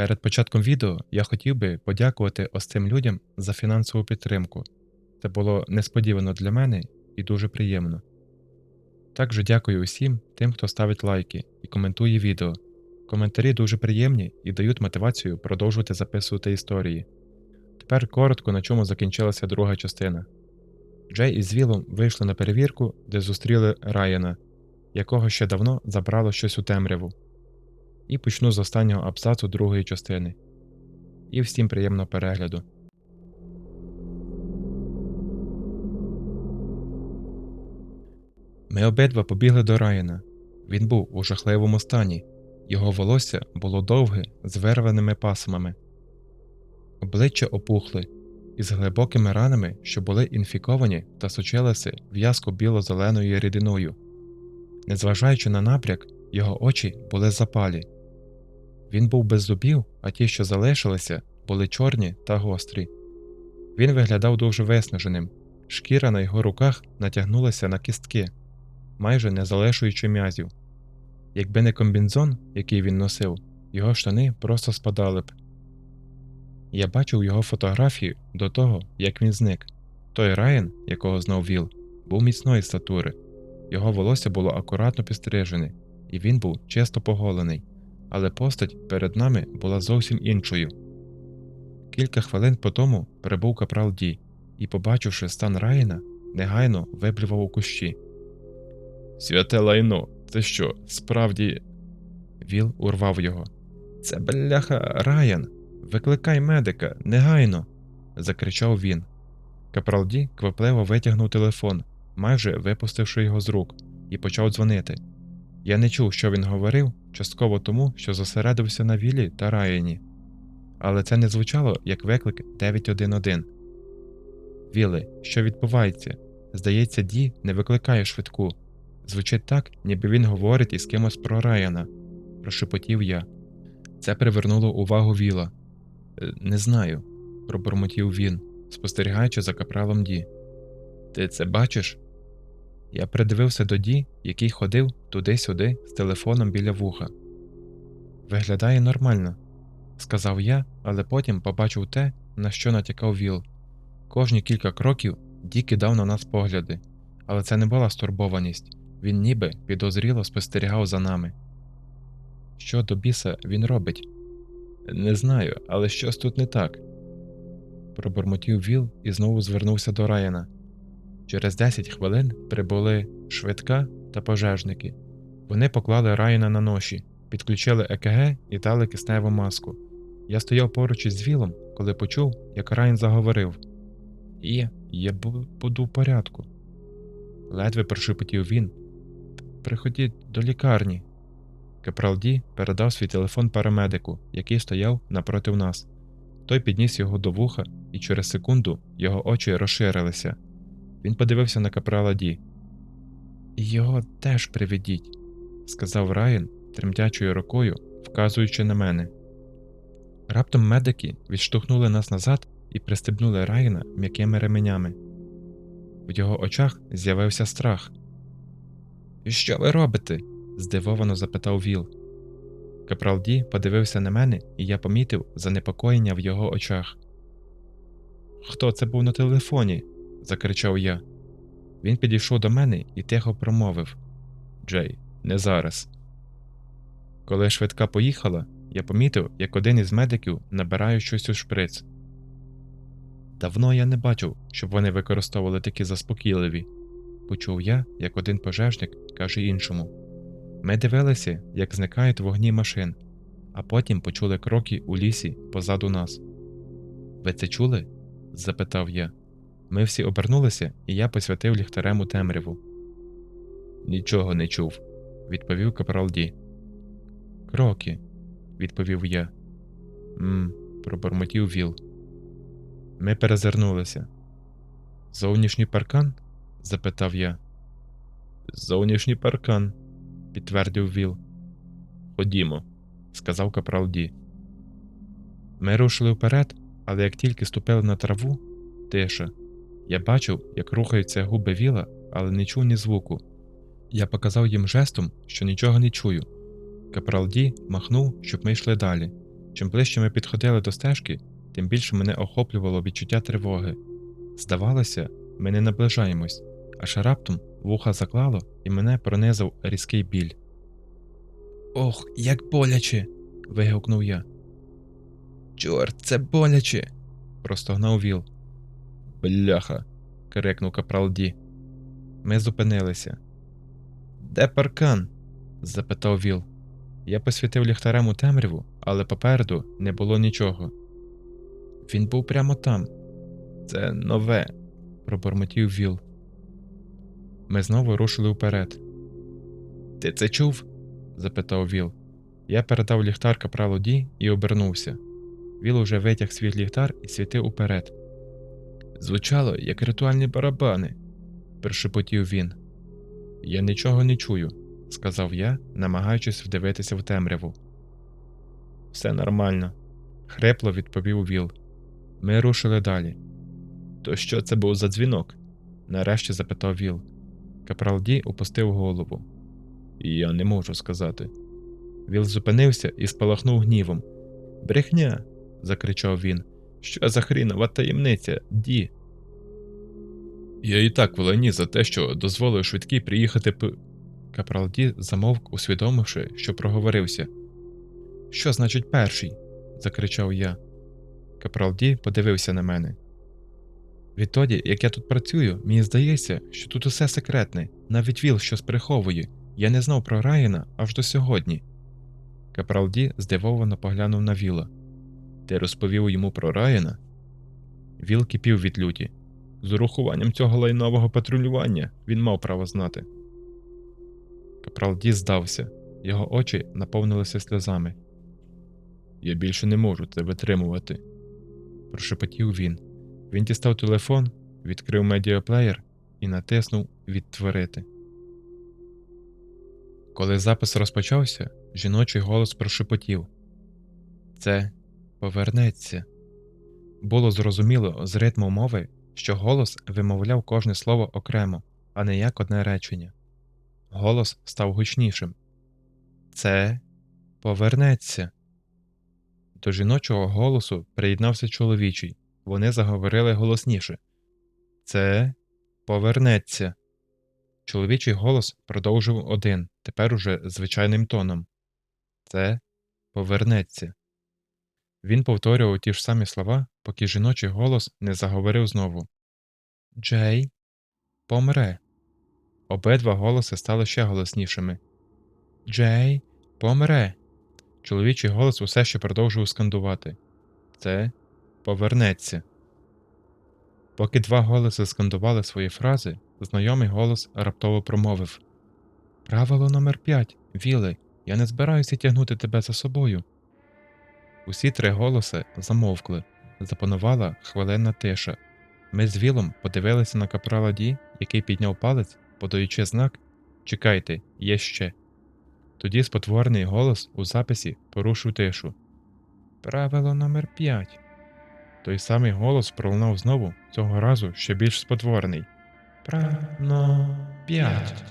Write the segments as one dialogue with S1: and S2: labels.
S1: Перед початком відео я хотів би подякувати ось цим людям за фінансову підтримку. Це було несподівано для мене і дуже приємно. Також дякую усім тим, хто ставить лайки і коментує відео. Коментарі дуже приємні і дають мотивацію продовжувати записувати історії. Тепер коротко на чому закінчилася друга частина. Джей із Вілом вийшли на перевірку, де зустріли Райана, якого ще давно забрало щось у темряву. І почну з останнього абзацу другої частини. І всім приємного перегляду. Ми обидва побігли до Райана. Він був у жахливому стані, його волосся було довге з вирваними пасмами, обличчя опухли із глибокими ранами, що були інфіковані та сочилися в'язко біло-зеленою рідиною. Незважаючи на напряк, його очі були запалі. Він був без зубів, а ті, що залишилися, були чорні та гострі. Він виглядав дуже виснаженим, шкіра на його руках натягнулася на кістки, майже не залишуючи м'язів. Якби не комбінзон, який він носив, його штани просто спадали б. Я бачив його фотографію до того, як він зник. Той Райан, якого знав Віл, був міцної статури, його волосся було акуратно підстрижене, і він був чисто поголений, але постать перед нами була зовсім іншою. Кілька хвилин по тому прибув капрал Ді і, побачивши стан Райана, негайно виблював у кущі. Святе лайно, це що, справді. Віл урвав його. Це бляха Райан. Викликай медика, негайно. закричав він. Капрал Ді квапливо витягнув телефон, майже випустивши його з рук, і почав дзвонити. Я не чув, що він говорив, частково тому, що зосередився на Вілі та Раяні. Але це не звучало як виклик 911. Віле, що відбувається? Здається, Ді не викликає швидку. Звучить так, ніби він говорить із кимось про Райана, прошепотів я. Це привернуло увагу Віла. «Е, Не знаю, пробурмотів він, спостерігаючи за капралом Ді. Ти це бачиш? Я придивився до Ді, який ходив туди-сюди з телефоном біля вуха. Виглядає нормально, сказав я, але потім побачив те, на що натякав Віл. Кожні кілька кроків Ді кидав на нас погляди, але це не була стурбованість, він ніби підозріло спостерігав за нами. Що до біса він робить? Не знаю, але щось тут не так. Пробурмотів Віл і знову звернувся до Райана. Через 10 хвилин прибули швидка та пожежники. Вони поклали Райана на ноші, підключили ЕКГ і дали кисневу маску. Я стояв поруч із Вілом, коли почув, як Райан заговорив. І я буду в порядку. Ледве прошепотів він. Приходіть до лікарні. Капрал Ді передав свій телефон парамедику, який стояв напроти нас. Той підніс його до вуха, і через секунду його очі розширилися. Він подивився на капрала Ді. Його теж приведіть, сказав Райан тремтячою рукою, вказуючи на мене. Раптом медики відштовхнули нас назад і пристебнули Райана м'якими ременями. В його очах з'явився страх. Що ви робите? здивовано запитав Віл. Капрал Ді подивився на мене, і я помітив занепокоєння в його очах. Хто це був на телефоні? Закричав я. Він підійшов до мене і тихо промовив Джей, не зараз. Коли швидка поїхала, я помітив, як один із медиків набирає щось у шприц. Давно я не бачив, щоб вони використовували такі заспокійливі, почув я, як один пожежник каже іншому. Ми дивилися, як зникають вогні машин, а потім почули кроки у лісі позаду нас. Ви це чули? запитав я. Ми всі обернулися, і я посвятив ліхтарем у темряву. Нічого не чув, відповів капрал Ді. Кроки, відповів я. Мм, пробормотів Віл. Ми перезирнулися. Зовнішній паркан? запитав я. Зовнішній паркан, підтвердив Віл. Ходімо, сказав капрал Ді. Ми рушили вперед, але як тільки ступили на траву, тиша. Я бачив, як рухаються губи Віла, але не чув ні звуку. Я показав їм жестом, що нічого не чую. Капрал Ді махнув, щоб ми йшли далі. Чим ближче ми підходили до стежки, тим більше мене охоплювало відчуття тривоги. Здавалося, ми не наближаємось, аж раптом вуха заклало і мене пронизав різкий біль. Ох, як боляче. вигукнув я. Чорт, це боляче. простогнав Віл. Бляха. крикнув капрал Ді. Ми зупинилися. Де паркан? запитав Віл. Я посвітив ліхтарем у темряву, але попереду не було нічого. Він був прямо там. Це нове, пробормотів Віл. Ми знову рушили вперед. Ти це чув? запитав Віл. Я передав ліхтар капралу Ді і обернувся. Віл уже витяг свій ліхтар і світив уперед. Звучало, як ритуальні барабани, прошепотів він. Я нічого не чую, сказав я, намагаючись вдивитися в темряву. Все нормально, хрипло відповів Віл. Ми рушили далі. То що це був за дзвінок? нарешті запитав Віл. Капрал Ді опустив голову. Я не можу сказати. Віл зупинився і спалахнув гнівом. Брехня. закричав він. Що за хрінова таємниця, Ді? Я і так волені за те, що дозволив швидкій приїхати п. Капрал Ді замовк, усвідомивши, що проговорився. Що значить перший? закричав я. Капрал Ді подивився на мене. Відтоді, як я тут працюю, мені здається, що тут усе секретне, навіть віл щось приховує. Я не знав про Райана аж до сьогодні. Капрал Ді здивовано поглянув на Віла. Ти розповів йому про Райана? Віл кипів від люті. З урахуванням цього лайнового патрулювання він мав право знати. Капрал Ді здався, його очі наповнилися сльозами. Я більше не можу це витримувати, прошепотів він. Він дістав телефон, відкрив медіаплеєр і натиснув Відтворити. Коли запис розпочався, жіночий голос прошепотів Це повернеться. Було зрозуміло з ритму мови, що голос вимовляв кожне слово окремо, а не як одне речення. Голос став гучнішим. Це повернеться. До жіночого голосу приєднався чоловічий. Вони заговорили голосніше. Це повернеться. Чоловічий голос продовжив один, тепер уже звичайним тоном. Це повернеться. Він повторював ті ж самі слова, поки жіночий голос не заговорив знову. Джей помре. Обидва голоси стали ще голоснішими. Джей помре. Чоловічий голос усе ще продовжував скандувати. Це повернеться. Поки два голоси скандували свої фрази, знайомий голос раптово промовив Правило номер п'ять, Віле, я не збираюся тягнути тебе за собою. Усі три голоси замовкли, запанувала хвилинна тиша. Ми з Вілом подивилися на капрала Ді, який підняв палець, подаючи знак Чекайте, є ще. Тоді спотворений голос у записі порушив тишу. Правило номер п'ять. Той самий голос пролунав знову, цього разу ще більш спотворений. Правно п'ять.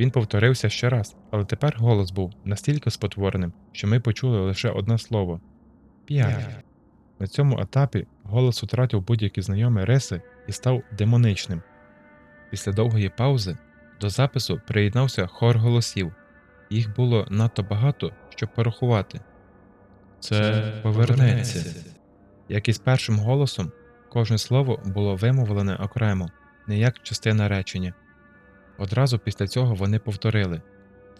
S1: Він повторився ще раз, але тепер голос був настільки спотвореним, що ми почули лише одне слово п'ять. На цьому етапі голос втратив будь-які знайомі риси і став демоничним. Після довгої паузи до запису приєднався хор голосів. Їх було надто багато, щоб порахувати. Це повернеться. Як і з першим голосом, кожне слово було вимовлене окремо, не як частина речення. Одразу після цього вони повторили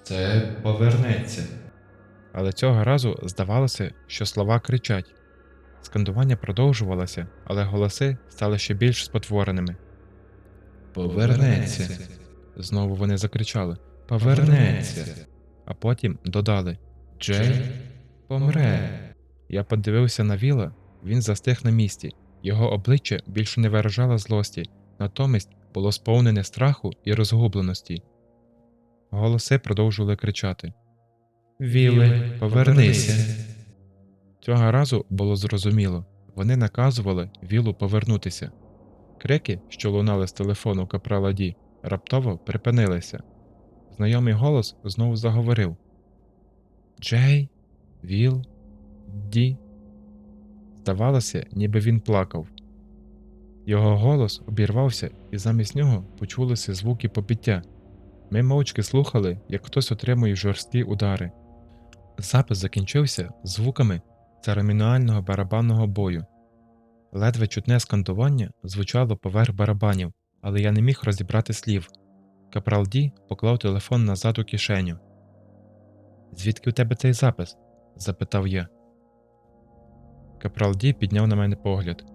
S1: Це повернеться. Але цього разу здавалося, що слова кричать. Скандування продовжувалося, але голоси стали ще більш спотвореними. Повернеться. Знову вони закричали Повернеться. А потім додали Джей помре. Я подивився на Віла, він застиг на місці, його обличчя більше не виражало злості, натомість було сповнене страху і розгубленості. Голоси продовжували кричати Віле, повернися. Цього разу було зрозуміло вони наказували Вілу повернутися. Крики, що лунали з телефону капрала Ді, раптово припинилися. Знайомий голос знову заговорив Джей, Віл, Ді. Здавалося, ніби він плакав. Його голос обірвався, і замість нього почулися звуки побиття. Ми мовчки слухали, як хтось отримує жорсткі удари. Запис закінчився звуками церемоніального барабанного бою. Ледве чутне скандування звучало поверх барабанів, але я не міг розібрати слів. Капрал Ді поклав телефон назад у кишеню. Звідки у тебе цей запис? запитав я. Капрал Ді підняв на мене погляд.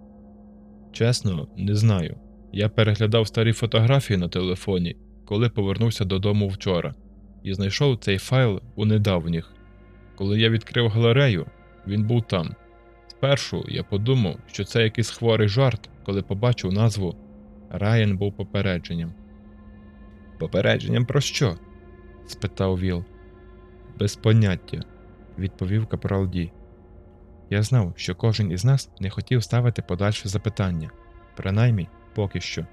S1: Чесно, не знаю. Я переглядав старі фотографії на телефоні, коли повернувся додому вчора, і знайшов цей файл у недавніх. Коли я відкрив галерею, він був там. Спершу я подумав, що це якийсь хворий жарт, коли побачив назву Райан був попередженням. Попередженням про що? спитав Віл. Без поняття, відповів капрал Ді. Я знав, що кожен із нас не хотів ставити подальше запитання, принаймні поки що.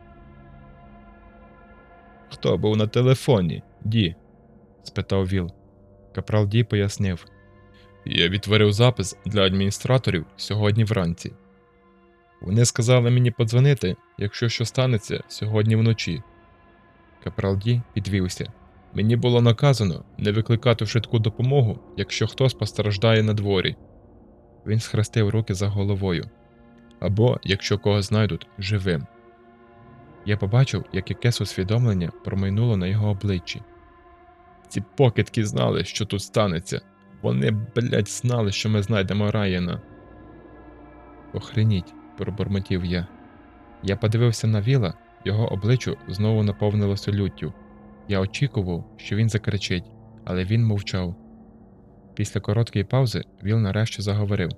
S1: Хто був на телефоні, Ді? спитав Віл. Капрал Ді пояснив. Я відтворив запис для адміністраторів сьогодні вранці. Вони сказали мені подзвонити, якщо що станеться сьогодні вночі. Капрал Ді підвівся. Мені було наказано не викликати швидку допомогу, якщо хтось постраждає на дворі. Він схрестив руки за головою. Або якщо когось знайдуть живим. Я побачив, як якесь усвідомлення промайнуло на його обличчі. Ці покидки знали, що тут станеться. Вони, блядь, знали, що ми знайдемо Райана. Охреніть, пробормотів я. Я подивився на Віла, його обличчя знову наповнилося люттю. Я очікував, що він закричить, але він мовчав. Після короткої паузи Віл нарешті заговорив.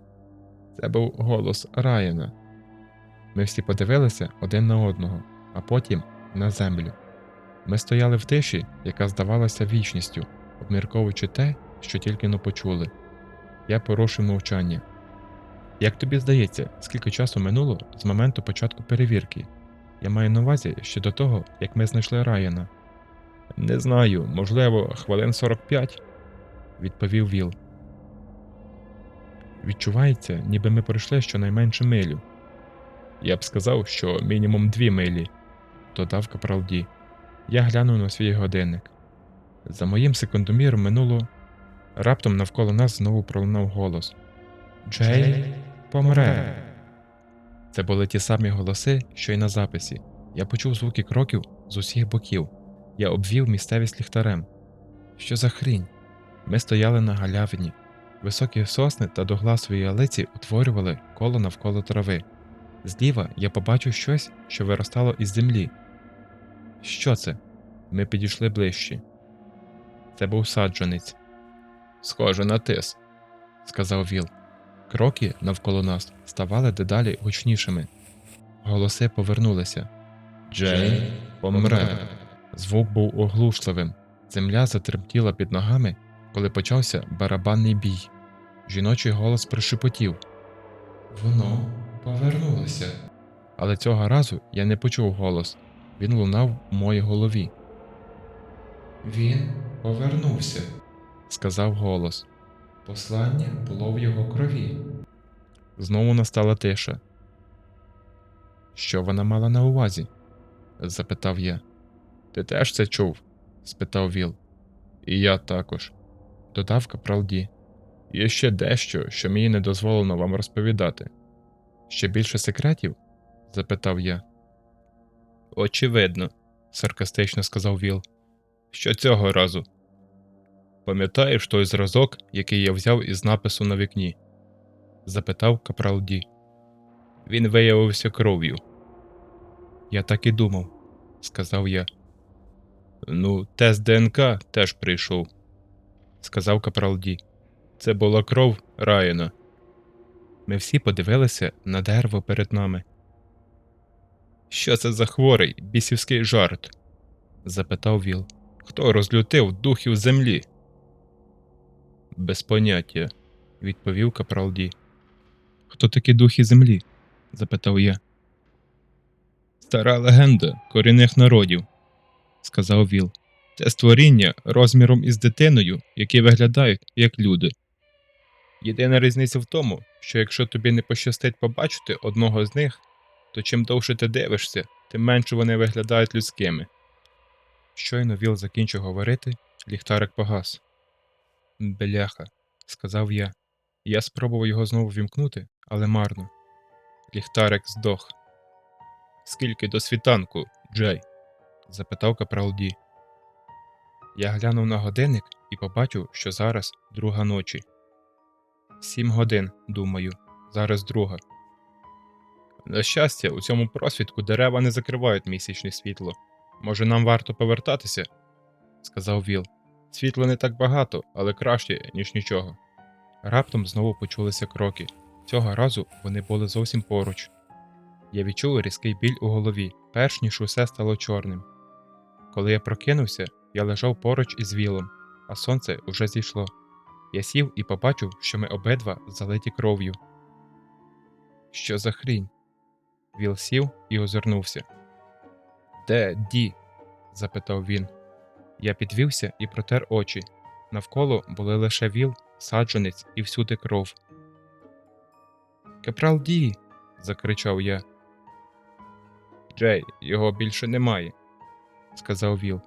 S1: Це був голос Райана. Ми всі подивилися один на одного, а потім на землю. Ми стояли в тиші, яка здавалася вічністю, обмірковуючи те, що тільки но почули. Я порушив мовчання. Як тобі здається, скільки часу минуло з моменту початку перевірки? Я маю на увазі ще до того, як ми знайшли Райана. Не знаю, можливо, хвилин 45, відповів Віл. Відчувається, ніби ми пройшли щонайменше милю. Я б сказав, що мінімум дві милі, додав Капрал Ді. Я глянув на свій годинник. За моїм секундоміром минуло. Раптом навколо нас знову пролунав голос Джей помре. Це були ті самі голоси, що й на записі. Я почув звуки кроків з усіх боків. Я обвів місцевість ліхтарем. Що за хрінь? Ми стояли на галявині. Високі сосни та догласові алиці утворювали коло навколо трави. Зліва я побачив щось, що виростало із землі. Що це? Ми підійшли ближче. Це був саджанець. Схоже на тис, сказав Віл. Кроки навколо нас ставали дедалі гучнішими. Голоси повернулися. Джей помре. Звук був оглушливим. Земля затремтіла під ногами, коли почався барабанний бій. Жіночий голос прошепотів. Воно повернулося. Але цього разу я не почув голос. Він лунав у моїй голові. Він повернувся, сказав голос. Послання було в його крові. Знову настала тиша. Що вона мала на увазі? запитав я. Ти теж це чув? спитав Віл. І я також, додав капрал Ді. Є ще дещо, що мені не дозволено вам розповідати. Ще більше секретів? запитав я. Очевидно, саркастично сказав Віл. Що цього разу? Пам'ятаєш той зразок, який я взяв із напису на вікні? запитав капрал Ді. Він виявився кров'ю. Я так і думав, сказав я. Ну, тест ДНК теж прийшов, сказав капрал Ді. Це була кров Райана. Ми всі подивилися на дерево перед нами. Що це за хворий бісівський жарт? запитав Віл. Хто розлютив духів землі? Без поняття, відповів капрал Ді. Хто такі духи землі? запитав я. Стара легенда корінних народів, сказав Віл. Це створіння розміром із дитиною, які виглядають як люди. Єдина різниця в тому, що якщо тобі не пощастить побачити одного з них, то чим довше ти дивишся, тим менше вони виглядають людськими. Щойно Віл закінчив говорити, ліхтарик погас. Бляха, сказав я. Я спробував його знову вімкнути, але марно. Ліхтарик здох. Скільки до світанку, Джей? запитав капрал Ді. Я глянув на годинник і побачив, що зараз друга ночі. Сім годин, думаю, зараз друга. На щастя, у цьому просвідку дерева не закривають місячне світло. Може, нам варто повертатися? сказав Віл. Світла не так багато, але краще, ніж нічого. Раптом знову почулися кроки. Цього разу вони були зовсім поруч. Я відчув різкий біль у голові, перш ніж усе стало чорним. Коли я прокинувся, я лежав поруч із вілом, а сонце уже зійшло. Я сів і побачив, що ми обидва залиті кров'ю. Що за хрінь? Віл сів і озирнувся. Де Ді? запитав він. Я підвівся і протер очі. Навколо були лише віл, саджанець і всюди кров. Капрал Ді. закричав я. Джей, його більше немає, сказав Віл.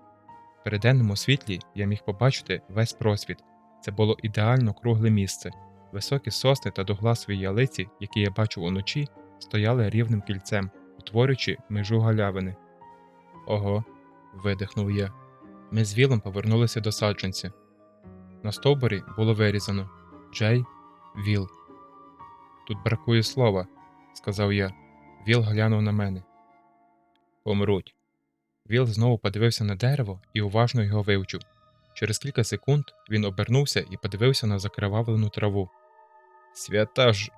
S1: При денному світлі я міг побачити весь просвіт. Це було ідеально кругле місце. Високі сосни та дугласові ялиці, які я бачив уночі, стояли рівним кільцем, утворюючи межу галявини. Ого, видихнув я. Ми з Вілом повернулися до саджанця. На стовбурі було вирізано Джей Віл. Тут бракує слова, сказав я. Віл глянув на мене. Помруть. Віл знову подивився на дерево і уважно його вивчив. Через кілька секунд він обернувся і подивився на закривавлену траву. Свята ж.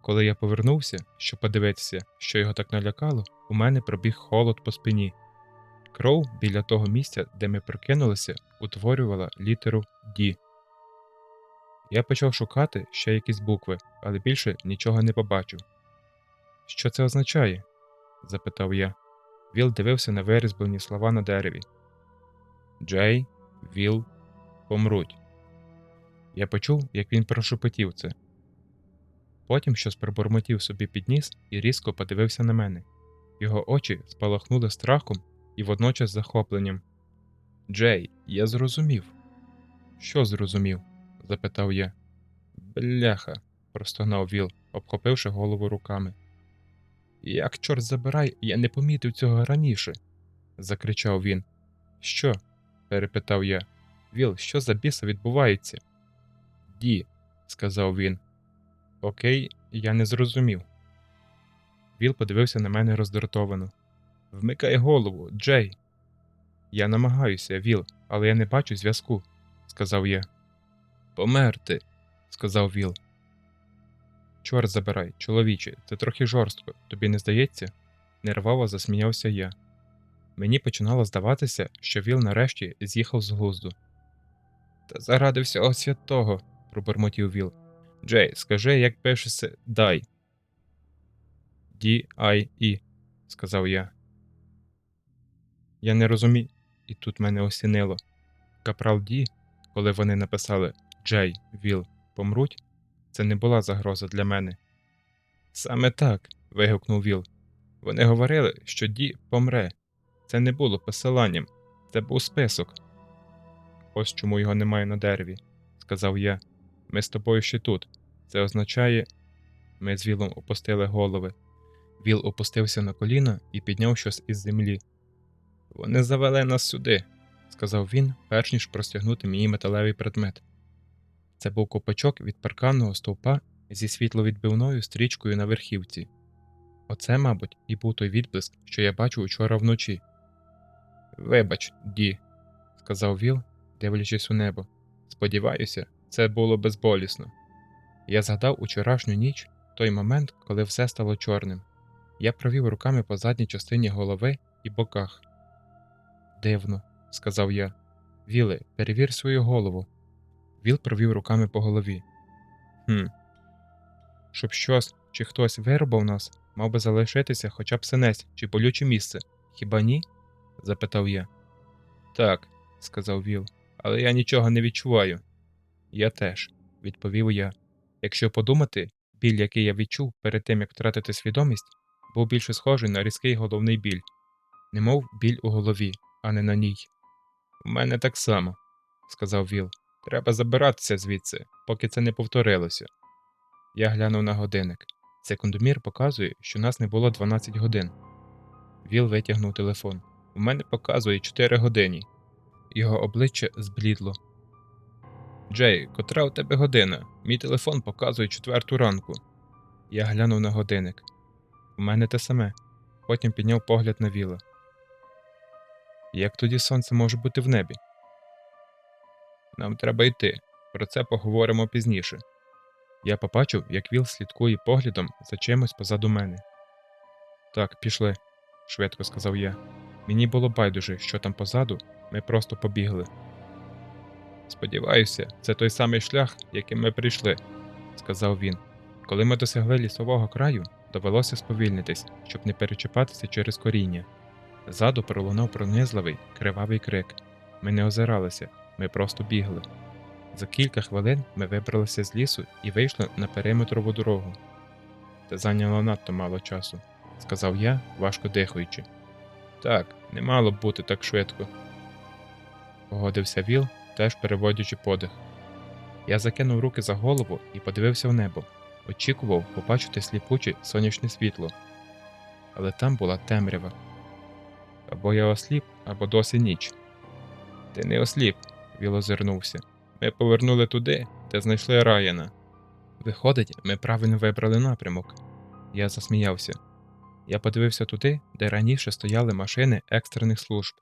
S1: Коли я повернувся, щоб подивитися, що його так налякало, у мене пробіг холод по спині. Кров біля того місця, де ми прокинулися, утворювала літеру Ді. Я почав шукати ще якісь букви, але більше нічого не побачив. Що це означає? запитав я. Віл дивився на вирізблені слова на дереві. Джей, Віл, помруть. Я почув, як він прошепотів це. Потім щось пробурмотів собі під ніс і різко подивився на мене. Його очі спалахнули страхом і водночас захопленням. Джей, я зрозумів. Що зрозумів? запитав я. Бляха, простогнав Віл, обхопивши голову руками. Як, чорт забирай, я не помітив цього раніше, закричав він. Що? перепитав я. Віл, що за біса відбувається? Ді, сказав він. Окей, я не зрозумів. Віл подивився на мене роздратовано. Вмикай голову, Джей. Я намагаюся, Віл, але я не бачу зв'язку, сказав я. Померти, сказав Віл. Чорт забирай, чоловіче, це трохи жорстко, тобі не здається? нервово засміявся я. Мені починало здаватися, що Віл нарешті з'їхав з глузду. Та заради всього святого, пробурмотів Віл. Джей, скажи, як пишеться дай. Ді-ай-і, сказав я. Я не розумію, і тут мене осінило. Капрал Ді, коли вони написали Джей, Віл, помруть, це не була загроза для мене. Саме так. вигукнув Віл. Вони говорили, що Ді помре. Це не було посиланням, це був список. Ось чому його немає на дереві, сказав я. Ми з тобою ще тут. Це означає. Ми з Вілом опустили голови. Віл опустився на коліна і підняв щось із землі. Вони завели нас сюди, сказав він, перш ніж простягнути мені металевий предмет. Це був копачок від парканного стовпа зі світловідбивною стрічкою на верхівці. Оце, мабуть, і був той відблиск, що я бачив учора вночі. Вибач, Ді, сказав Віл, дивлячись у небо. Сподіваюся, це було безболісно. Я згадав учорашню ніч, той момент, коли все стало чорним. Я провів руками по задній частині голови і боках. Дивно, сказав я. Віле, перевір свою голову. Віл провів руками по голові. Хм. Щоб щось чи хтось вирубав нас, мав би залишитися хоча б синець чи болюче місце. Хіба ні? запитав я. Так, сказав Віл, але я нічого не відчуваю. Я теж, відповів я. Якщо подумати, біль, який я відчув перед тим, як втратити свідомість, був більше схожий на різкий головний біль, немов біль у голові, а не на ній. У мене так само, сказав Віл. Треба забиратися звідси, поки це не повторилося. Я глянув на годинник. Секундомір показує, що нас не було 12 годин. Віл витягнув телефон. У мене показує 4 години. Його обличчя зблідло. Джей, котра у тебе година? Мій телефон показує четверту ранку. Я глянув на годинник. У мене те саме. Потім підняв погляд на Віла. Як тоді сонце може бути в небі? Нам треба йти. Про це поговоримо пізніше. Я побачив, як Віл слідкує поглядом за чимось позаду мене. Так, пішли, швидко сказав я. Мені було байдуже, що там позаду, ми просто побігли. Сподіваюся, це той самий шлях, яким ми прийшли, сказав він. Коли ми досягли лісового краю, довелося сповільнитись, щоб не перечіпатися через коріння. Ззаду пролунав пронизливий, кривавий крик. Ми не озиралися, ми просто бігли. За кілька хвилин ми вибралися з лісу і вийшли на периметрову дорогу. Це зайняло надто мало часу, сказав я, важко дихаючи. Так, не мало б бути так швидко. Погодився Віл, теж переводячи подих. Я закинув руки за голову і подивився в небо. Очікував побачити сліпуче сонячне світло. Але там була темрява. Або я осліп, або досі ніч. Ти не осліп, Віл озирнувся. Ми повернули туди, де знайшли Райана. Виходить, ми правильно вибрали напрямок. Я засміявся. Я подивився туди, де раніше стояли машини екстрених служб.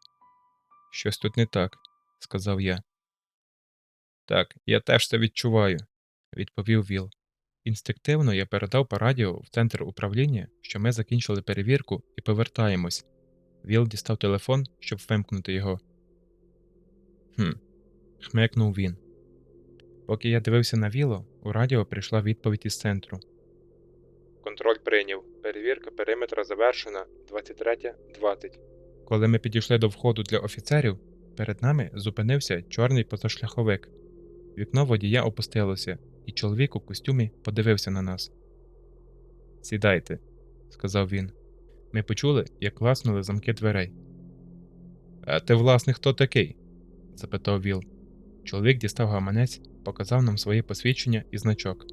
S1: Щось тут не так, сказав я. Так, я теж це відчуваю, відповів Віл. Інстинктивно я передав по радіо в центр управління, що ми закінчили перевірку і повертаємось. Віл дістав телефон, щоб вимкнути його. Хм, хмикнув він. Поки я дивився на Віло, у радіо прийшла відповідь із центру. Контроль прийняв. Перевірка периметра завершена 23.20. Коли ми підійшли до входу для офіцерів, перед нами зупинився чорний позашляховик. Вікно водія опустилося, і чоловік у костюмі подивився на нас. Сідайте, сказав він. Ми почули, як класнули замки дверей. А ти, власне, хто такий? запитав Віл. Чоловік дістав гаманець, показав нам своє посвідчення і значок.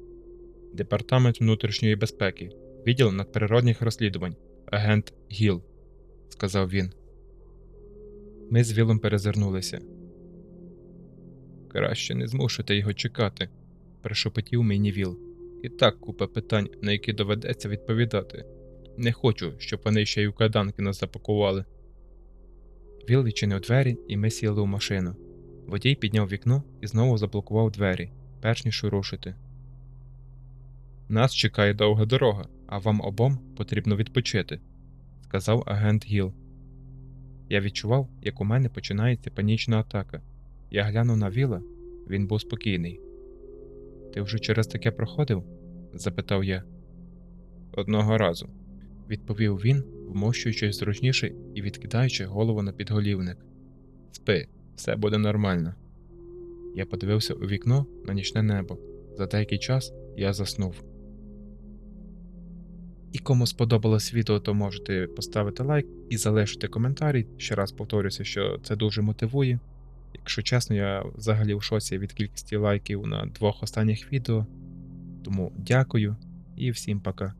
S1: Департамент внутрішньої безпеки, відділ надприродних розслідувань, агент Гіл, сказав він. Ми з Вілом перезирнулися. Краще не змушуйте його чекати, прошепотів мені Віл. І так купа питань, на які доведеться відповідати. Не хочу, щоб вони ще й у кайданки нас запакували. Віл відчинив двері, і ми сіли у машину. Водій підняв вікно і знову заблокував двері, перш ніж рушити. Нас чекає довга дорога, а вам обом потрібно відпочити, сказав агент Гіл. Я відчував, як у мене починається панічна атака. Я глянув на Віла, він був спокійний. Ти вже через таке проходив? запитав я. Одного разу, відповів він, вмощуючись зручніше і відкидаючи голову на підголівник. Спи, все буде нормально. Я подивився у вікно на нічне небо. За деякий час я заснув. І кому сподобалось відео, то можете поставити лайк і залишити коментарі. Ще раз повторюся, що це дуже мотивує. Якщо чесно, я взагалі в шоці від кількості лайків на двох останніх відео. Тому дякую і всім пока.